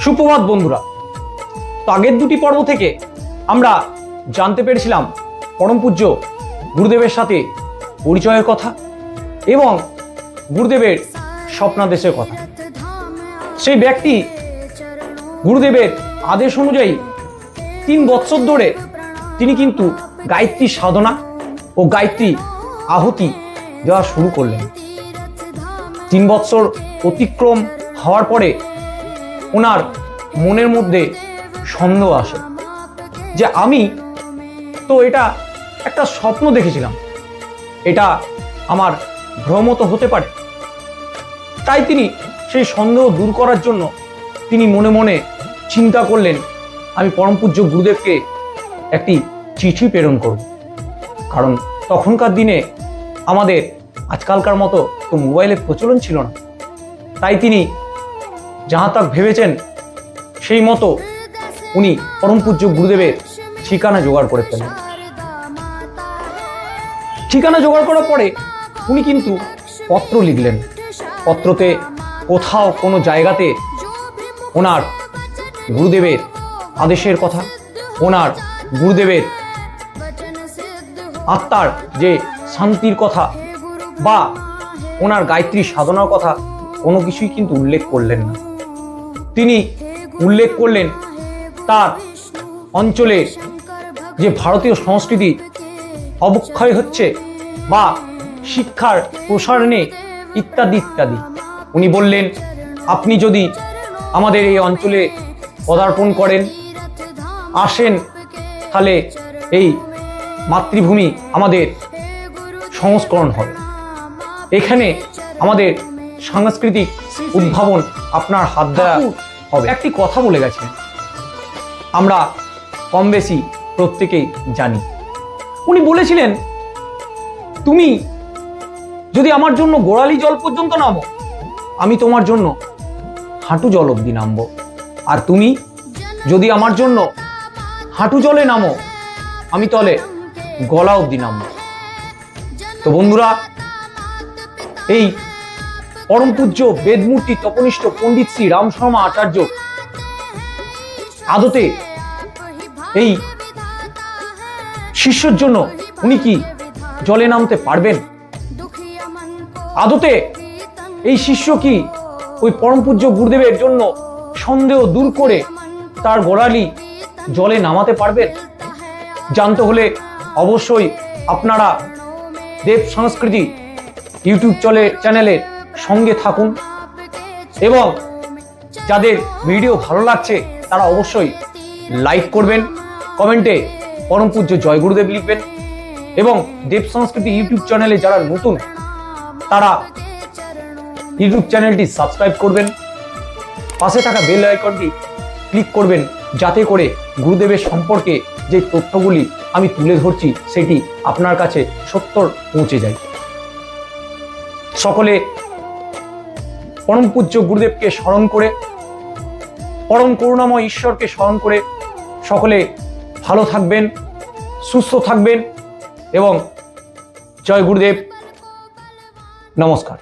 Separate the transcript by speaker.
Speaker 1: সুপ্রভাত বন্ধুরা, তো আগের দুটি পর্ব থেকে আমরা জানতে পেরেছিলাম পরম পূজ্য গুরুদেবের সাথে পরিচয়ের কথা এবং গুরুদেবের স্বপ্নাদেশের কথা। সেই ব্যক্তি গুরুদেবের আদেশ অনুযায়ী তিন বৎসর ধরে তিনি কিন্তু গায়ত্রী সাধনা ও গায়ত্রী আহুতি দেওয়া শুরু করলেন। তিন বৎসর অতিক্রম হওয়ার পরে ওনার মনের মধ্যে সন্দেহ আসে যে আমি তো এটা একটা স্বপ্ন দেখেছিলাম। এটা আমার ভ্রম তো হতে পারে। তাই তিনি সেই সন্দেহ দূর করার জন্য তিনি মনে মনে চিন্তা করলেন, আমি পরম পূজ্য গুরুদেবকে একটি চিঠি প্রেরণ করব। কারণ তখনকার দিনে আমাদের আজকালকার মতো তো মোবাইলের প্রচলন ছিল না। তাই তিনি যাহা তাক ভেবেছেন, সেই মতো উনি পরম পূজ্য গুরুদেবের ঠিকানা জোগাড় করে ফেলেন। ঠিকানা জোগাড় করার পরে উনি কিন্তু পত্র লিখলেন। পত্রতে কোথাও কোনো জায়গাতে ওনার গুরুদেবের আদেশের কথা, ওনার গুরুদেবের আত্মার যে শান্তির কথা বা ওনার গায়ত্রী সাধনার কথা কোনো কিছুই কিন্তু উল্লেখ করলেন না। তিনি উল্লেখ করলেন তার অঞ্চলে যে ভারতীয় সংস্কৃতি অবক্ষয় হচ্ছে বা শিক্ষার প্রসারণে ইত্যাদি ইত্যাদি। উনি বললেন, আপনি যদি আমাদের এই অঞ্চলে পদার্পণ করেন, আসেন, তাহলে এই মাতৃভূমি আমাদের সংস্করণ হবে। এখানে আমাদের সাংস্কৃতিক উদ্ভাবন আপনার হাত দ্বারা হবে। একটি কথা বলে গেছেন আমরা কম বেশি প্রত্যেকেই জানি। উনি বলেছিলেন তুমি যদি আমার জন্য গোড়ালি জল পর্যন্ত নামো আমি তোমার জন্য হাঁটু জল অব্দি নামবো। আর তুমি যদি আমার জন্য হাঁটু জলে নামো আমি তলে গলা অব্দি নামবো তো বন্ধুরা, এই পরম পূজ্য, বেদমূর্তি, তপনিষ্ঠ পণ্ডিত শ্রী রাম শর্মা আচার্য আদতে এই শিষ্যর জন্য উনি কি জলে নামতে পারবেন? আদতে এই শিষ্য কি ওই পরম পূজ্য গুরুদেবের জন্য সন্দেহ দূর করে তার গোড়ালি জলে নামাতে পারবেন? জানতে হলে অবশ্যই আপনারা দেব সংস্কৃতি ইউটিউব চলে চ্যানেলের সঙ্গে থাকুন এবং যাদের ভিডিও ভালো লাগছে, তারা অবশ্যই লাইক করবেন, কমেন্টে পরম পূজ্য জয় গুরুদেব লিখবেন এবং দেব সংস্কৃতি ইউটিউব চ্যানেলে যারা নতুন, তারা ইউটিউব চ্যানেলটি সাবস্ক্রাইব করবেন, পাশে থাকা বেল আইকনটি ক্লিক করবেন, যাতে করে গুরুদেবের সম্পর্কে যে তথ্যগুলি আমি তুলে ধরছি, সেটি আপনার কাছে সত্তর পৌঁছে যায়। সকলে পরম পূজ্য গুরুদেবকে স্মরণ করে, পরম করুণাময় ঈশ্বরকে স্মরণ করে সকলে ভালো থাকবেন, সুস্থ থাকবেন এবং জয় গুরুদেব। নমস্কার।